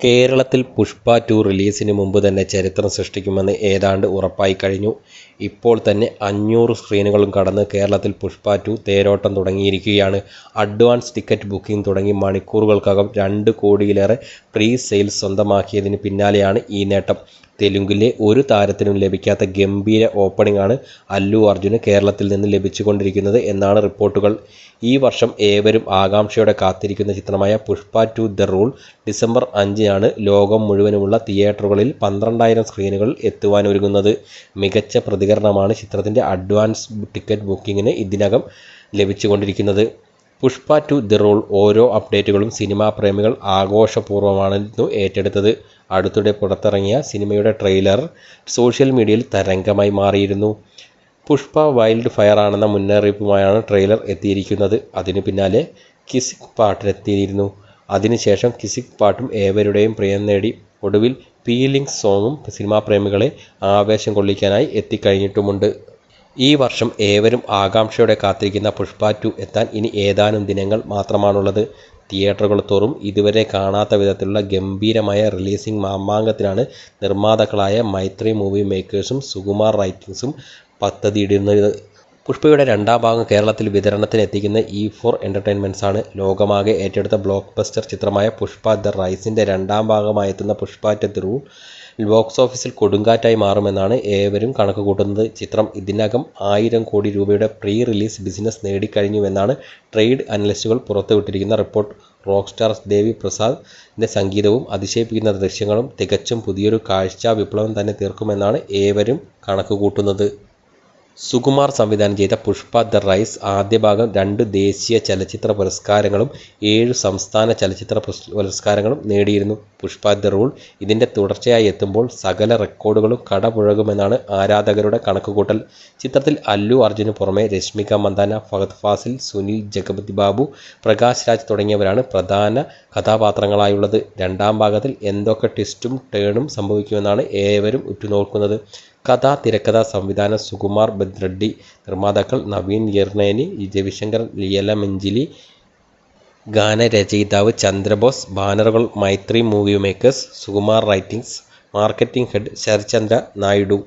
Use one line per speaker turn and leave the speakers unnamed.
കേരളത്തിൽ പുഷ്പ ടു റിലീസിന് മുമ്പ് തന്നെ ചരിത്രം സൃഷ്ടിക്കുമെന്ന് ഏതാണ്ട് ഉറപ്പായി കഴിഞ്ഞു. ഇപ്പോൾ തന്നെ അഞ്ഞൂറ് സ്ക്രീനുകളും കടന്ന് കേരളത്തിൽ പുഷ്പ ടു തേരോട്ടം തുടങ്ങിയിരിക്കുകയാണ്. അഡ്വാൻസ് ടിക്കറ്റ് ബുക്കിംഗ് തുടങ്ങി മണിക്കൂറുകൾക്കകം രണ്ട് കോടിയിലേറെ പ്രീ സെയിൽസ് സ്വന്തമാക്കിയതിന് പിന്നാലെയാണ് ഈ നേട്ടം. തെലുങ്കിലെ ഒരു താരത്തിനും ലഭിക്കാത്ത ഗംഭീര ഓപ്പണിംഗ് ആണ് അല്ലു അർജുന് കേരളത്തിൽ നിന്ന് ലഭിച്ചുകൊണ്ടിരിക്കുന്നത് എന്നാണ് റിപ്പോർട്ടുകൾ. ഈ വർഷം ഏവരും ആകാംക്ഷയോടെ കാത്തിരിക്കുന്ന ചിത്രമായ Pushpa two the rule December അഞ്ചിനാണ് ലോകം മുഴുവനുമുള്ള തിയേറ്ററുകളിൽ പന്ത്രണ്ടായിരം സ്ക്രീനുകൾ എത്തുവാനൊരുങ്ങുന്നത്. മികച്ച പ്രതികരണമാണ് ചിത്രത്തിന്റെ അഡ്വാൻസ് ടിക്കറ്റ് ബുക്കിങ്ങിന് ഇതിനകം ലഭിച്ചുകൊണ്ടിരിക്കുന്നത്. പുഷ്പ ടു ദി റോൾ ഓരോ അപ്ഡേറ്റുകളും സിനിമാ പ്രേമികൾ ആഘോഷപൂർവമാണെന്നു ഏറ്റെടുത്തത്. അടുത്തിടെ പുറത്തിറങ്ങിയ സിനിമയുടെ ട്രെയിലർ സോഷ്യൽ മീഡിയയിൽ തരംഗമായി മാറിയിരുന്നു. പുഷ്പ വൈൽഡ് ഫയർ ആണെന്ന മുന്നറിയിപ്പുമായാണ് ട്രെയിലർ എത്തിയിരിക്കുന്നത്. അതിനു പിന്നാലെ കിസിക് പാട്ടിലെത്തിയിരുന്നു അതിനുശേഷം കിസിക് പാട്ടും ഏവരുടെയും പ്രിയം നേടി. ഒടുവിൽ ഫീലിങ്സ് സോങ്ങും സിനിമാ പ്രേമികളെ ആവേശം കൊള്ളിക്കാനായി എത്തിക്കഴിഞ്ഞിട്ടുമുണ്ട്. ഈ വർഷം ഏവരും ആകാംക്ഷയോടെ കാത്തിരിക്കുന്ന പുഷ്പ ടു എത്താൻ ഇനി ഏതാനും ദിനങ്ങൾ മാത്രമാണുള്ളത്. തിയേറ്ററുകൾ തോറും ഇതുവരെ കാണാത്ത വിധത്തിലുള്ള ഗംഭീരമായ റിലീസിംഗ് മാമാങ്കത്തിനാണ് നിർമ്മാതാക്കളായ മൈത്രി മൂവി മേക്കേഴ്സും സുകുമാർ റൈറ്റിംഗ്സും പദ്ധതിയിടുന്നത്. പുഷ്പയുടെ രണ്ടാം ഭാഗം കേരളത്തിൽ വിതരണത്തിന് എത്തിക്കുന്ന ഇ ഫോർ ആണ് ലോകമാകെ ഏറ്റെടുത്ത ബ്ലോക്ക് ബസ്റ്റർ ചിത്രമായ പുഷ്പ ദ റൈസിന്റെ രണ്ടാം ഭാഗമായെത്തുന്ന പുഷ്പ ടു റൂൾ ബോക്സ് ഓഫീസിൽ കൊടുങ്കാറ്റായി മാറുമെന്നാണ് ഏവരും കണക്ക് കൂട്ടുന്നത് ചിത്രം ഇതിനകം ആയിരം കോടി രൂപയുടെ പ്രീ റിലീസ് ബിസിനസ് നേടിക്കഴിഞ്ഞുവെന്നാണ് ട്രേഡ് അനലിസ്റ്റുകൾ പുറത്തുവിട്ടിരിക്കുന്ന റിപ്പോർട്ട്. റോക്ക് സ്റ്റാർ ദേവി പ്രസാദിന്റെ സംഗീതവും അതിശയിപ്പിക്കുന്ന ദൃശ്യങ്ങളും തികച്ചും പുതിയൊരു കാഴ്ച വിപ്ലവം തന്നെ തീർക്കുമെന്നാണ് ഏവരും കണക്കുകൂട്ടുന്നത്. സുകുമാർ സംവിധാനം ചെയ്ത പുഷ്പ ദ റൈസ് ആദ്യ ഭാഗം രണ്ട് ദേശീയ ചലച്ചിത്ര പുരസ്കാരങ്ങളും ഏഴ് സംസ്ഥാന ചലച്ചിത്ര പുരസ്കാരങ്ങളും നേടിയിരുന്നു. പുഷ്പ ദ റൂൾ ഇതിന്റെ തുടർച്ചയായി എത്തുമ്പോൾ സകല റെക്കോർഡുകളും കടപുഴകുമെന്നാണ് ആരാധകരുടെ കണക്കുകൂട്ടൽ. ചിത്രത്തിൽ അല്ലു അർജുന് പുറമെ രശ്മിക മന്ദാന, ഫഹദ് ഫാസിൽ, സുനിൽ ജഗപതി ബാബു, പ്രകാശ് രാജ് തുടങ്ങിയവരാണ് പ്രധാന കഥാപാത്രങ്ങളായുള്ളത്. രണ്ടാം ഭാഗത്തിൽ എന്തൊക്കെ ട്വിസ്റ്റും ടേണും സംഭവിക്കുമെന്നാണ് ഏവരും ഉറ്റുനോക്കുന്നത്. കഥ, തിരക്കഥ, സംവിധാനം സുകുമാർ ബദ്രഡ്ഡി നിർമ്മാതാക്കൾ നവീൻ യർണേനി രവിശങ്കർ യലമഞ്ചിലി, ഗാനരചയിതാവ് Chandrabose, ബാനറുകൾ Mythri movie makers, Sukumar writings marketing head Sarathchandra Naidu.